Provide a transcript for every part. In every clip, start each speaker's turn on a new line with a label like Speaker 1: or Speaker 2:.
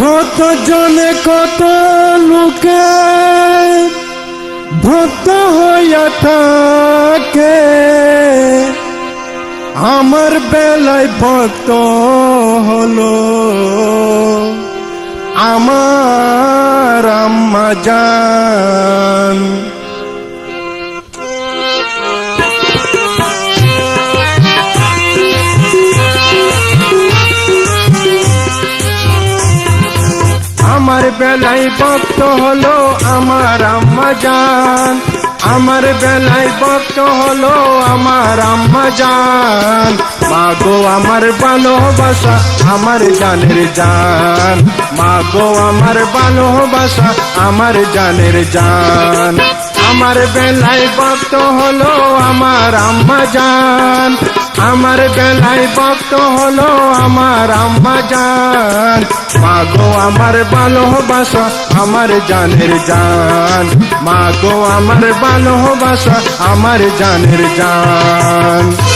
Speaker 1: কত জনে কত লোকে ভক্ত হইয়া থাকে। আমার বেলায় ভক্ত হলো আমার আম্মা জান। আমার বেলায় ভক্ত হলো আমার আম্মা আমার বেলায় ভক্ত হলো আমার আম্মা জান। মাগো আমার ভালোবাসা, আমার জানের জান। মাগো আমার ভালোবাসা, আমার জানের জান। আমার বেলায় ভক্ত হলো আমার আম্মা আমার বেলায় ভক্ত হলো আমার আম্মা জান। মাগো আমার ভালোবাসা, আমার জানের জান। মাগো আমার ভালোবাসা, আমার জানের জান।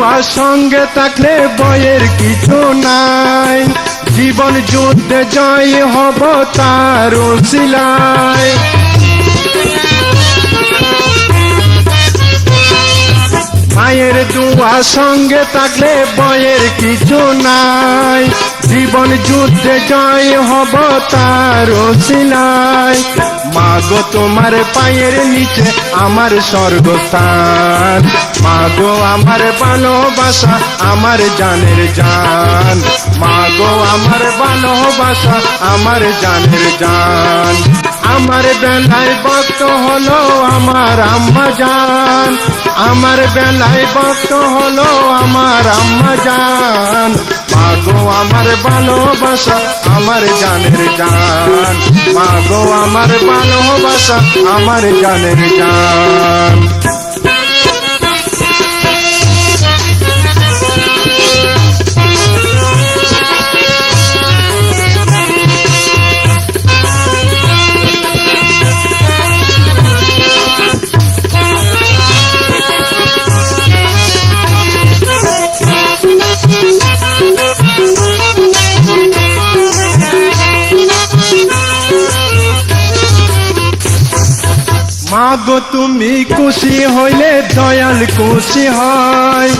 Speaker 1: দুয়া সঙ্গে থাকলে বয়ের কিছু নাই। জীবন যুদ্ধে জয় হব তার শিলায় মায়ের দুয়া সঙ্গে থাকলে বয়ের কিছু নাই। জীবন যুদ্ধে জয় হব তার শিলায় মাগো তোমার পায়ের নিচে আমার স্বর্গস্থান। মাগো আমার ভালোবাসা আমার জানের জান। মাগো আমার ভালোবাসা আমার জানের জান। আমার বেলায় ভক্ত হলো আমার আম্মা জান। আমার বেলায় ভক্ত হলো আমার আম্মা জান। মাগো আমার ভালোবাসা আমার জানের জান। মাগো আমার ভালোবাসা আমার জানের জান। মাগো, তুমি খুশি হইলে দয়াল খুশি হয়।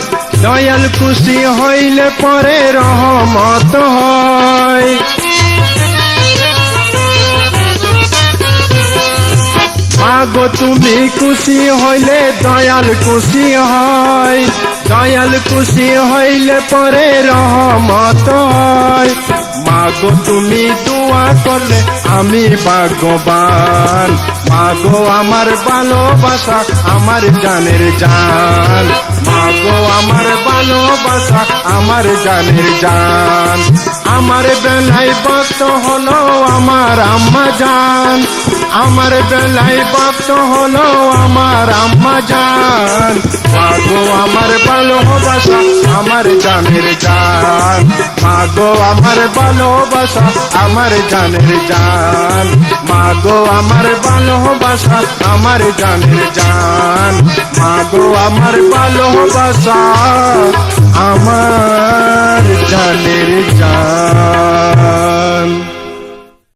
Speaker 1: দয়াল খুশি হইলে পরে রহমত হয়। মাগো, তুমি খুশি হইলে দয়াল খুশি হয়। দয়াল খুশি হইলে পরে রহমত হয়। মাগো, তুমি দোয়া করলে আমি ভাগ্যবান। মাগো আমার ভালোবাসা, আমার জানের জান। মাগো আমার ভালোবাসা, আমার জানের জান। আমার বেলায় ভক্ত হলো আমার আম্মা জান। আমার বেলায় ভক্ত হলো আমার আম্মা জান। আমার জানের জান। মাগো আমার ভালোবাসা, আমার জানের জান। মাগো আমার ভালোবাসা, আমার জানের জান। মাগো আমার ভালোবাসা, আমার জানের জান।